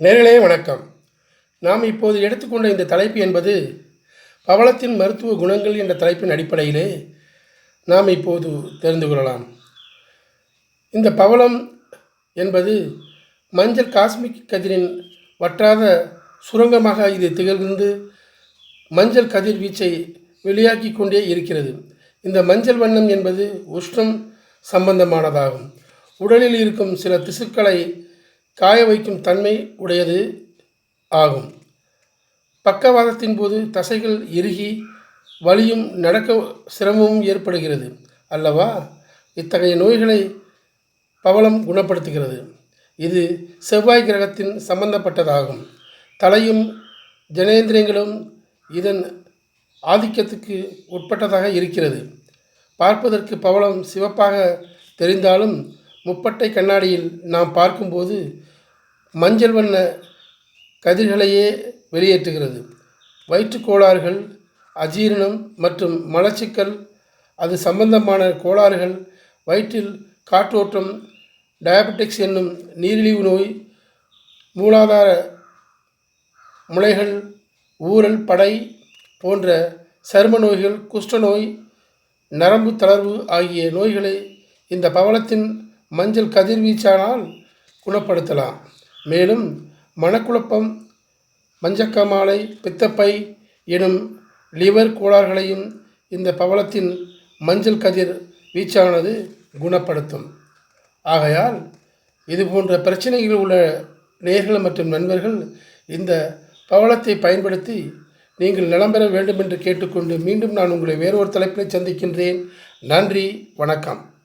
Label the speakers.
Speaker 1: நேர்களே வணக்கம். நாம் இப்போது எடுத்துக்கொண்ட இந்த தலைப்பு என்பது பவளத்தின் மருத்துவ குணங்கள் என்ற தலைப்பின் அடிப்படையிலே நாம் இப்போது தெரிந்து கொள்ளலாம். இந்த பவளம் என்பது மஞ்சள் காஸ்மிக் கதிரின் வற்றாத சுரங்கமாக இது திகழ்ந்து மஞ்சள் கதிர்வீச்சை வெளியாக்கி கொண்டே இருக்கிறது. இந்த மஞ்சள் வண்ணம் என்பது உஷ்ணம் சம்பந்தமானதாகும். உடலில் இருக்கும் சில திசுக்களை காய வைக்கும் தன்மை உடையது ஆகும். பக்கவாதத்தின் போது தசைகள் இறுகி வலியும் நடக்க சிரமமும் ஏற்படுகிறது அல்லவா? இத்தகைய நோய்களை பவளம் குணப்படுத்துகிறது. இது செவ்வாய் கிரகத்தின் சம்பந்தப்பட்டதாகும். தலையும் ஜனேந்திரியங்களும் இதன் ஆதிக்கத்துக்கு உட்பட்டதாக இருக்கிறது. பார்ப்பதற்கு பவளம் சிவப்பாக தெரிந்தாலும் முப்பட்டை கண்ணாடியில் நாம் பார்க்கும்போது மஞ்சள் வண்ண கதிர்களையே வெளியேற்றுகிறது. வயிற்றுக் கோளாறுகள் அஜீரணம் மற்றும் மலச்சிக்கல் அது சம்பந்தமான கோளாறுகள் வயிற்றில் காற்றோட்டம் டயபெட்டிக்ஸ் என்னும் நீரிழிவு நோய் மூலாதார முளைகள் ஊரல் படை போன்ற சரும நோய்கள் குஷ்டநோய் நரம்பு தளர்வு ஆகிய நோய்களை இந்த பவளத்தின் மஞ்சள் கதிர்வீச்சானால் குணப்படுத்தலாம். மேலும் மனக்குழப்பம் மஞ்சக்காமாலை பித்தப்பை எனும் லிவர் கோளாறுகளையும் இந்த பவளத்தின் மஞ்சள் கதிர் வீச்சானது குணப்படுத்தும். ஆகையால் இது போன்ற பிரச்சனைகளில் உள்ள நேர்கள் மற்றும் நண்பர்கள் இந்த பவளத்தை பயன்படுத்தி நீங்கள் நலம் பெற வேண்டும் என்று கேட்டுக்கொண்டு மீண்டும் நான் உங்களை வேறொரு தலைப்பில் சந்திக்கின்றேன். நன்றி வணக்கம்.